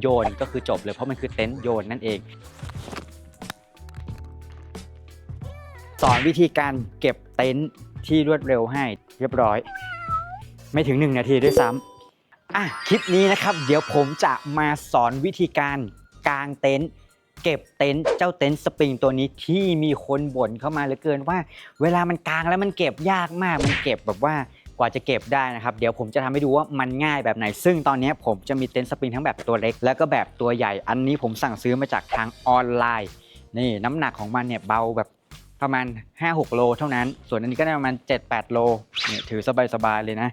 โยนก็คือจบเลยเพราะมันคือเต็นท์โยนนั่นเอง สอนวิธีการเก็บเต็นท์ที่รวดเร็วให้เรียบร้อย ไม่ถึง 1 นาทีด้วยซ้ำอะคลิปนี้นะครับ เดี๋ยวผมจะมาสอนวิธีการกางเต็นท์เก็บเต็นท์เจ้าเต็นท์สปริงตัวนี้ที่มีคนบ่นเข้ามาเหลือเกินว่า เวลามันกางแล้วมันเก็บยากมากมันเก็บแบบว่า กว่าจะเก็บได้นะครับ เดี๋ยวผมจะทำให้ดูว่ามันง่ายแบบไหน ซึ่งตอนนี้ผมจะมีเต็นท์สปริงทั้งแบบตัวเล็ก แล้วก็แบบตัวใหญ่ อันนี้ผมสั่งซื้อมาจากทางออนไลน์ นี่น้ำหนักของมันเนี่ยเบาแบบประมาณ 5-6 โล เท่านั้น ส่วนอันนี้ก็ได้ประมาณ 7-8 โลเนี่ยถือสบายๆเลยนะ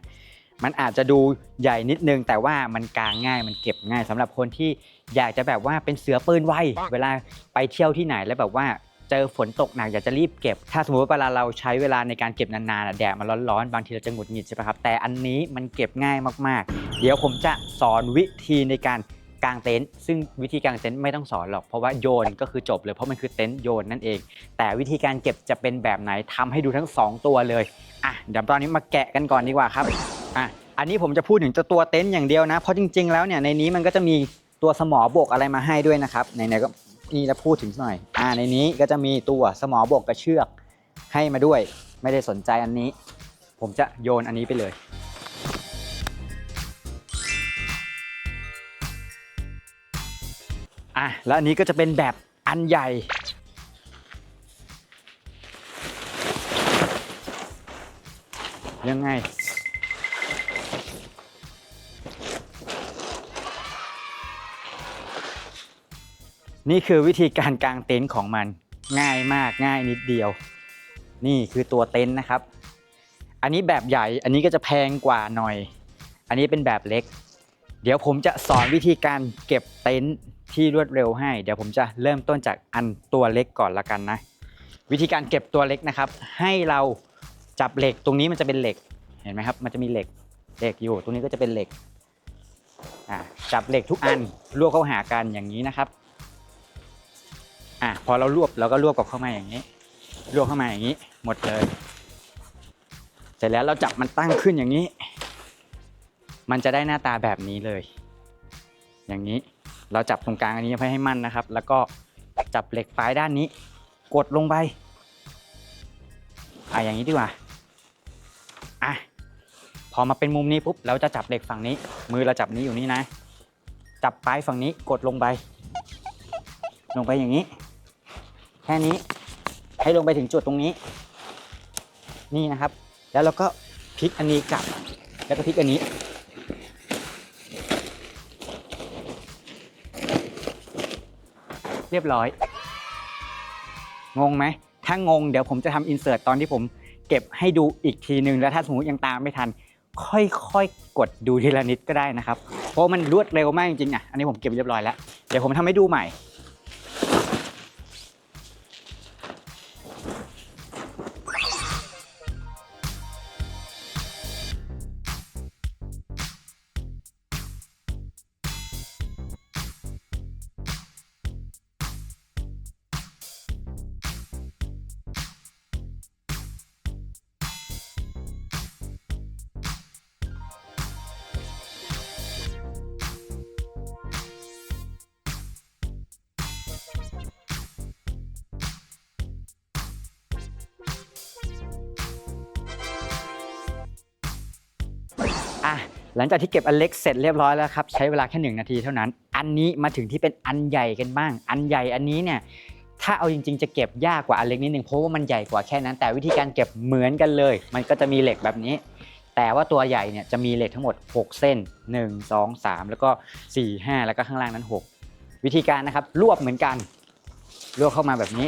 มันอาจจะดูใหญ่นิดนึง แต่ว่ามันกางง่าย มันเก็บง่ายสำหรับคนที่อยากจะแบบว่าเป็นเสือปืนไว เวลาไปเที่ยวที่ไหนแล้วแบบว่า เจอฝนตกหนักอยากจะรีบเก็บ ถ้าสมมติว่าเวลาเราใช้เวลาในการเก็บนานๆอะแดดมันร้อนๆ บางทีเราจะหงุดหงิดใช่ไหมครับ แต่อันนี้มันเก็บง่ายมากๆ เดี๋ยวผมจะสอนวิธีในการกางเต็นท์ซึ่งวิธีกางเต็นท์ไม่ต้องสอนหรอก เพราะว่าโยนก็คือจบเลยเพราะมันคือเต็นท์โยนนั่นเอง แต่วิธีการเก็บจะเป็นแบบไหนทำให้ดูทั้งสองตัวเลยอะเดี๋ยวตอนนี้มาแกะกันก่อนดีกว่าครับอะอันนี้ผมจะพูดถึงตัวเต็นท์อย่างเดียวนะ เพราะจริง ๆ แล้วเนี่ยในนี้มันก็จะมีตัวสมอบกอะไรมาให้ด้วยนะครับไหนๆก็ นี่จะพูดถึงหน่อย อ่าในนี้ก็จะมีตัวสมอบกกระเชือกให้มาด้วย ไม่ได้สนใจอันนี้ ผมจะโยนอันนี้ไปเลย อะแล้วอันนี้ก็จะเป็นแบบอันใหญ่ ยังไง นี่คือวิธีการกางเต็นท์ของมันง่ายมากง่ายนิดเดียว นี่คือตัวเต็นท์นะครับ อันนี้แบบใหญ่อันนี้ก็จะแพงกว่าหน่อย อันนี้เป็นแบบเล็ก เดี๋ยวผมจะสอนวิธีการเก็บเต็นท์ที่รวดเร็วให้ เดี๋ยวผมจะเริ่มต้นจากอันตัวเล็กก่อนละกันนะ วิธีการเก็บตัวเล็กนะครับ ให้เราจับเหล็กตรงนี้มันจะเป็นเหล็กเห็นไหมครับ มันจะมีเหล็กเหล็กอยู่ ตรงนี้ก็จะเป็นเหล็กจับเหล็กทุกอันรวบเข้าหากันอย่างนี้นะครับ อะพอเรารวบเราก็รวบกับเข้ามาอย่างนี้ รวบเข้ามาอย่างนี้ หมดเลย เสร็จแล้วเราจับมันตั้งขึ้นอย่างนี้ มันจะได้หน้าตาแบบนี้เลย อย่างนี้เราจับตรงกลางอันนี้ให้ให้มั่นนะครับ แล้วก็จับเหล็กปลายด้านนี้ กดลงไปอะอย่างนี้ดีกว่าอะพอมาเป็นมุมนี้ปุ๊บเราจะจับเหล็กฝั่งนี้ มือเราจับนี้อยู่นี่นะ จับปลายฝั่งนี้กดลงไป ลงไปอย่างนี้ แค่นี้ให้ลงไปถึงจุดตรงนี้ นี่นะครับ แล้วเราก็พลิกอันนี้กลับ แล้วก็พลิกอันนี้ เรียบร้อย งงไหม ถ้างงเดี๋ยวผมจะทำอินเสิร์ตตอนที่ผมเก็บให้ดูอีกทีหนึ่งแล้วถ้าสมมติยังตามไม่ทัน ค่อยๆ กดดูทีละนิดก็ได้นะครับ เพราะมันรวดเร็วมากจริงๆอะอันนี้ผมเก็บเรียบร้อยแล้ว เดี๋ยวผมทำให้ดูใหม่ อะหลังจากที่เก็บอันเล็กเสร็จเรียบร้อยแล้วครับใช้เวลาแค่หนึ่งนาทีเท่านั้น อันนี้มาถึงที่เป็นอันใหญ่กันบ้าง อันใหญ่อันนี้เนี่ยถ้าเอาจริงๆ จะเก็บยากกว่าอันเล็กนิดนึงเพราะว่ามันใหญ่กว่าแค่นั้น แต่วิธีการเก็บเหมือนกันเลย มันก็จะมีเหล็กแบบนี้ แต่ว่าตัวใหญ่เนี่ยจะมีเหล็กทั้งหมด 6 เส้น 1 2 3 แล้วก็ 4 5 แล้วก็ข้างล่างนั้น 6 วิธีการนะครับรวบเหมือนกันรวบเข้ามาแบบนี้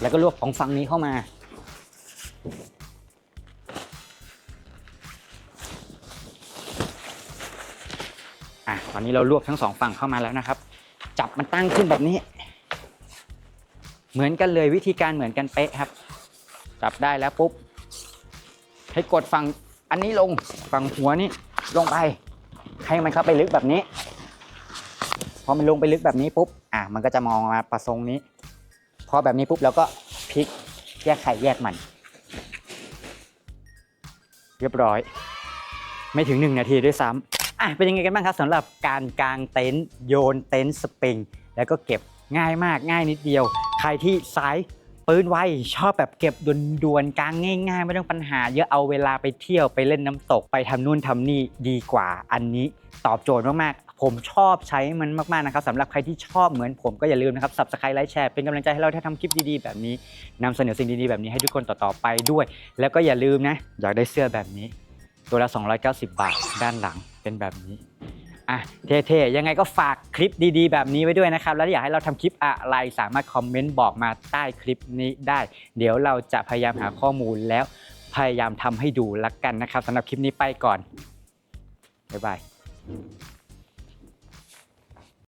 แล้วก็รวบของฝั่งนี้เข้ามา อะตอนนี้เรารวบทั้งสองฝั่งเข้ามาแล้วนะครับ จับมันตั้งขึ้นแบบนี้ เหมือนกันเลยวิธีการเหมือนกันเป๊ะครับ จับได้แล้วปุ๊บ ให้กดฝั่งอันนี้ลงฝั่งหัวนี่ลงไป ให้มันเข้าไปลึกแบบนี้ พอมันลงไปลึกแบบนี้ปุ๊บ อะมันก็จะมองมาประทรงนี้ พอแบบนี้ปุ๊บเราก็พลิกแยกไข่แยกมัน เรียบร้อย ไม่ถึงหนึ่งนาทีด้วยซ้ำ อะเป็นยังไงกันบ้างครับสำหรับการกางเต็นท์โยนเต็นท์สปริง แล้วก็เก็บง่ายมากง่ายนิดเดียว ใครที่สายปืนไวชอบแบบเก็บด่วนๆกางง่าย ๆ ไม่ต้องปัญหา เยอะเอาเวลาไปเที่ยวไปเล่นน้ำตกไปทำนู่นทำนี่ดีกว่า อันนี้ตอบโจทย์มากๆ ผมชอบใช้มันมากๆนะครับสำหรับใครที่ชอบเหมือนผมก็อย่าลืมนะครับ subscribe ไลค์แชร์เป็นกำลังใจให้เราถ้าทำคลิปดีๆ แบบนี้นำเสนอสิ่งดีๆแบบนี้ให้ทุกคนต่อๆไปด้วย แล้วก็อย่าลืมนะ อยากได้เสื้อแบบนี้ ตัวละ 290 บาทด้านหลังเป็นแบบนี้อะเท่ๆยังไงก็ฝากคลิปดีๆ แบบนี้ไว้ด้วยนะครับ แล้วอยากให้เราทำคลิปอะไรสามารถคอมเมนต์บอกมาใต้คลิปนี้ได้ เดี๋ยวเราจะพยายามหาข้อมูลแล้วพยายามทำให้ดูละกันนะครับสำหรับคลิปนี้ไปก่อนบ๊ายบาย